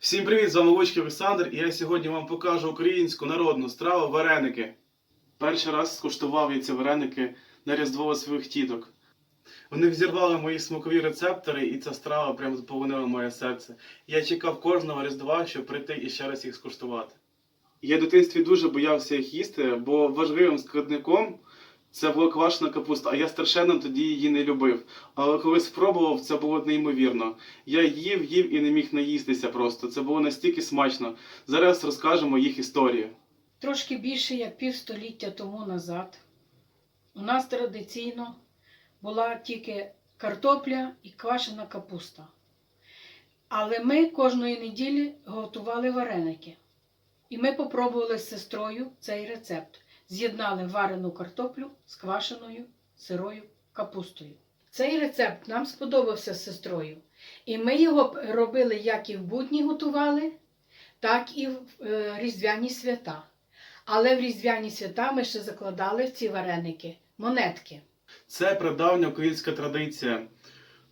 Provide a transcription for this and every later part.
Всім привіт! З вами Лучкий Олександр, і я сьогодні вам покажу українську народну страву вареники. Перший раз скуштував я ці вареники на Різдво своїх тіток. Вони взірвали мої смакові рецептори, і ця страва прям заполонила моє серце. Я чекав кожного Різдва, щоб прийти і ще раз їх скуштувати. Я в дитинстві дуже боявся їх їсти, бо важливим складником це була квашена капуста, а я страшенно тоді її не любив. Але коли спробував, це було неймовірно. Я їв, їв і не міг наїстися просто. Це було настільки смачно. Зараз розкажемо їх історію. Трошки більше як півстоліття тому назад у нас традиційно була тільки картопля і квашена капуста. Але ми кожної неділі готували вареники. І ми попробували з сестрою цей рецепт. З'єднали варену картоплю з квашеною сирою капустою. Цей рецепт нам сподобався з сестрою. І ми його робили як і в будні готували, так і в е, різдвяні свята. Але в різдвяні свята ми ще закладали в ці вареники монетки. Це прадавня українська традиція.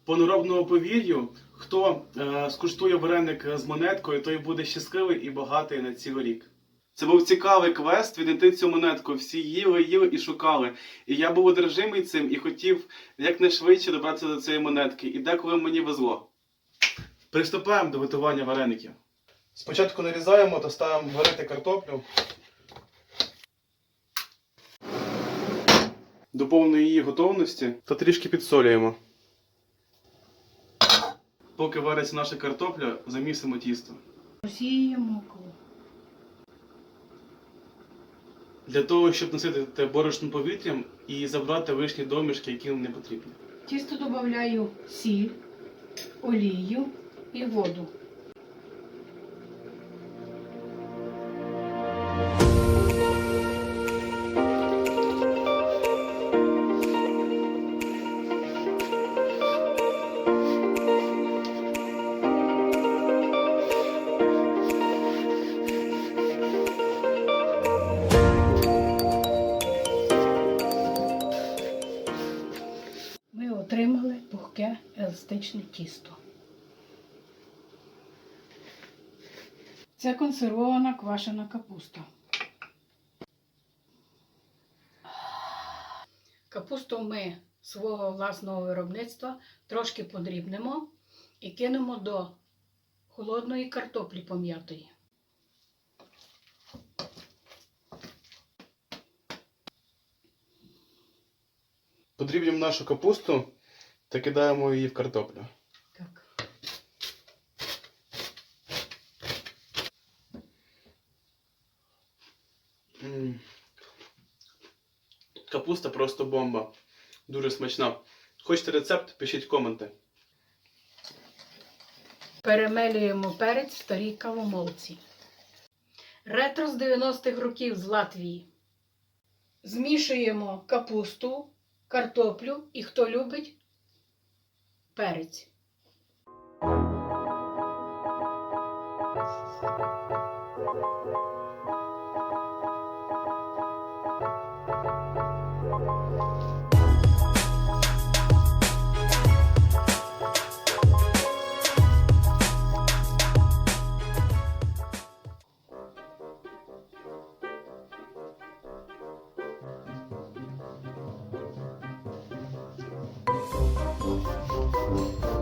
По народному повір'ю, хто е, скуштує вареник з монеткою, той буде щасливий і багатий на цілий рік. Це був цікавий квест віднайти цю монетку. Всі їли, їли і шукали. І я був одержимий цим і хотів якнайшвидше добратися до цієї монетки. І деколи мені везло. Приступаємо до готування вареників. Спочатку нарізаємо та ставимо варити картоплю. До повної її готовності та трішки підсолюємо. Поки вариться наша картопля, замісимо тісто. Розсіємо Для того, щоб носити те борошно повітрям і забрати вишні домішки, які нам не потрібні. Тісто додаю сіль, олію і воду. Пухке еластичне тісто. Це консервована квашена капуста. Капусту ми свого власного виробництва трошки подрібнемо і кинемо до холодної картоплі пом'ятої. Подрібнюємо нашу капусту та кидаємо її в картоплю. Так. Капуста просто бомба. Дуже смачна. Хочете рецепт? Пишіть коменти. Перемелюємо перець в старій кавомолці. Ретро з 90-х років з Латвії. Змішуємо капусту, картоплю і хто любить перець. Thank you. Thank you.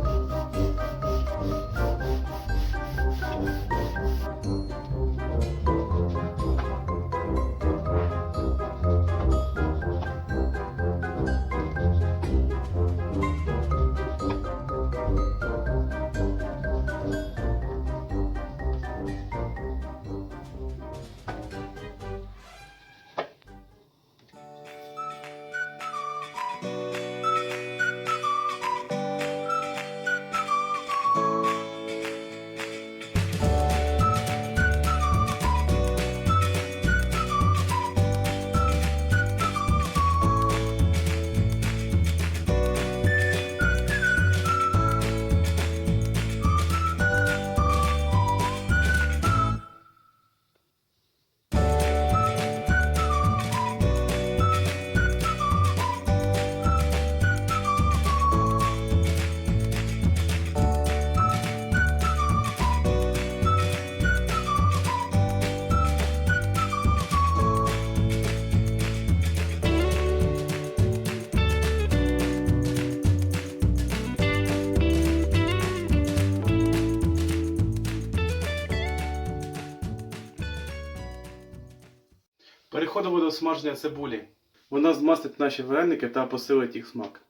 Переходимо до смаження цибулі. Вона змастить наші вареники та посилить їх смак.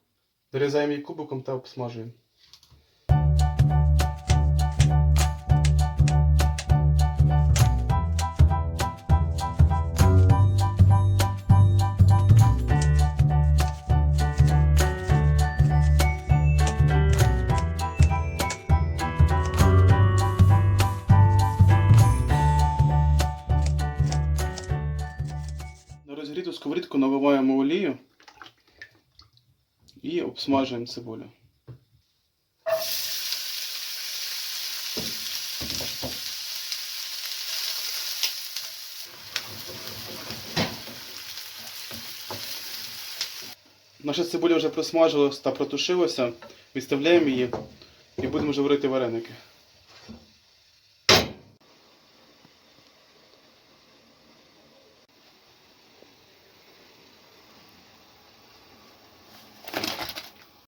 Дорізаємо її кубиком та обсмажуємо. На розгріту сковорідку наливаємо олію і обсмажуємо цибулю. Наша цибуля вже просмажилась та протушилася. Відставляємо її і будемо вже варити вареники.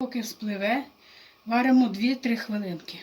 Поки спливе, варимо 2-3 хвилинки.